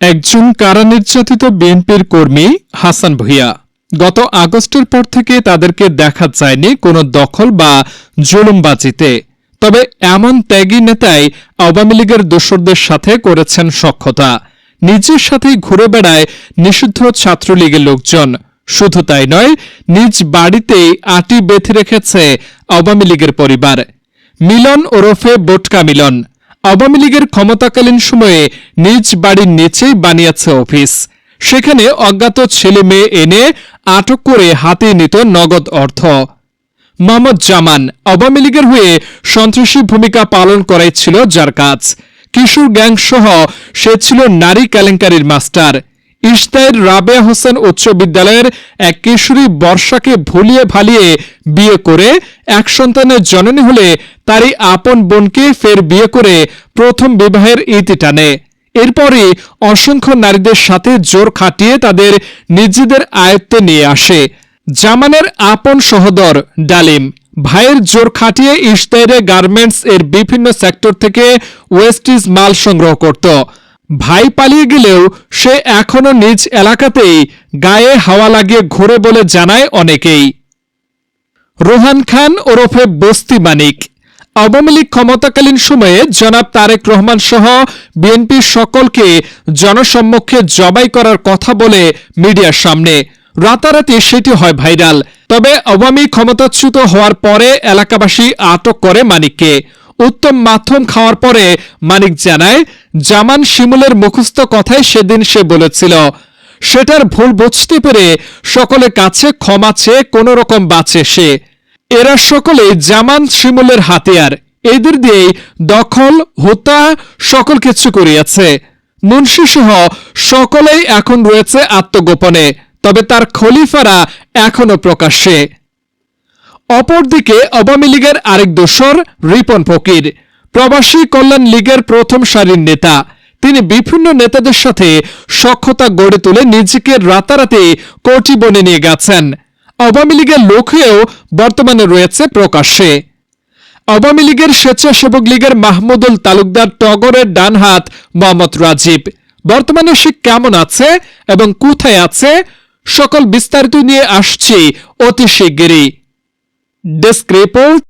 একজন কারা নির্যাতিত বিএনপির কর্মী হাসান ভুইয়া। গত আগস্টের পর থেকে তাদেরকে দেখা যায়নি কোনো দখল বা জুলুমবাজিতে। তবে এমন ত্যাগী নেতাই আওয়ামী লীগের দোসরদের সাথে করেছেন সক্ষতা নিজের সাথেই ঘুরে বেড়ায় নিষিদ্ধ ছাত্রলীগের লোকজন। শুধু তাই নয়, নিজ বাড়িতেই আটি বেঁধে রেখেছে আওয়ামী লীগের পরিবার। মিলন ওরফে বোটকা মিলন। আওয়ামী লীগের ক্ষমতাকালীন সময়ে নিজ বাড়ির নিচেই বানিয়েছে অফিস। সেখানে অজ্ঞাত ছেলে মেয়ে এনে আটক করে হাতে নিত নগদ অর্থ। মোহাম্মদ জামান আওয়ামী লীগের হয়ে সন্ত্রাসী ভূমিকা পালন করাই ছিল যার কাজ। কিশোর গ্যাং সহ সে ছিল নারী কেলেঙ্কারির মাস্টার। ইশতায়ের রাবে হোসেন উচ্চ বিদ্যালয়ের এক কিশোরী বর্ষাকে ভুলিয়ে ভালিয়ে বিয়ে করে এক সন্তানের জননী হলে তারই আপন বোনকে ফের বিয়ে করে প্রথম বিবাহের ইতি টানে। এরপরই অসংখ্য নারীদের সাথে জোর খাটিয়ে তাদের নিজেদের আয়ত্তে নিয়ে আসে। জামানের আপন সহদর ডালিম। ভাইয়ের জোর খাটিয়ে ইশতাইরে গার্মেন্টস এর বিভিন্ন সেক্টর থেকে ওয়েস্টিজ মাল সংগ্রহ করত। ভাই পালিয়ে গেলেও সে এখনও নিজ এলাকাতেই গায়ে হাওয়া লাগিয়ে ঘুরে বলে জানায় অনেকেই। রোহান খান ওরফে বস্তি মানিক। আওয়ামী লীগ ক্ষমতাকালীন সময়ে জনাব তারেক রহমান সহ বিএনপির সকলকে জনসম্মুখে জবাই করার কথা বলে মিডিয়ার সামনে। রাতারাতি সেটি হয় ভাইরাল। তবে আওয়ামী ক্ষমতাচ্যুত হওয়ার পরে এলাকাবাসী আটক করে মানিককে। উত্তম মাধ্যম খাওয়ার পরে মানিক জানায় জামান শিমুলের মুখস্থ কথাই সেদিন সে বলেছিল। সেটার ভুল বুঝতে পেরে সকলের কাছে ক্ষমা চেয়ে কোনো রকম বাঁচে সে। এরা সকলে জামান শিমুলের হাতিয়ার। এদের দিয়েই দখল, হত্যা, সকল কিছু করিয়াছে। মুন্সি সহ সকলেই এখন রয়েছে আত্মগোপনে, তবে তার খলিফারা এখনও প্রকাশ্যে। অপরদিকে আওয়ামী লীগের আরেক দোসর রিপন ফকির। প্রবাসী কল্যাণ লীগের প্রথম সারির নেতা। তিনি বিভিন্ন নেতাদের সাথে সক্ষতা গড়ে তুলে নিজেকে রাতারাতি কোটি বনে নিয়ে গেছেন। আওয়ামী লীগের লোক হয়েও বর্তমানে রয়েছে প্রকাশ্যে। আওয়ামী লীগের স্বেচ্ছাসেবক লীগের মাহমুদুল তালুকদার টগরের ডান হাত মোহাম্মদ রাজীব। বর্তমানে সে কেমন আছে এবং কোথায় আছে, সকল বিস্তারিত নিয়ে আসছি অতি শিগগিরই। Desk report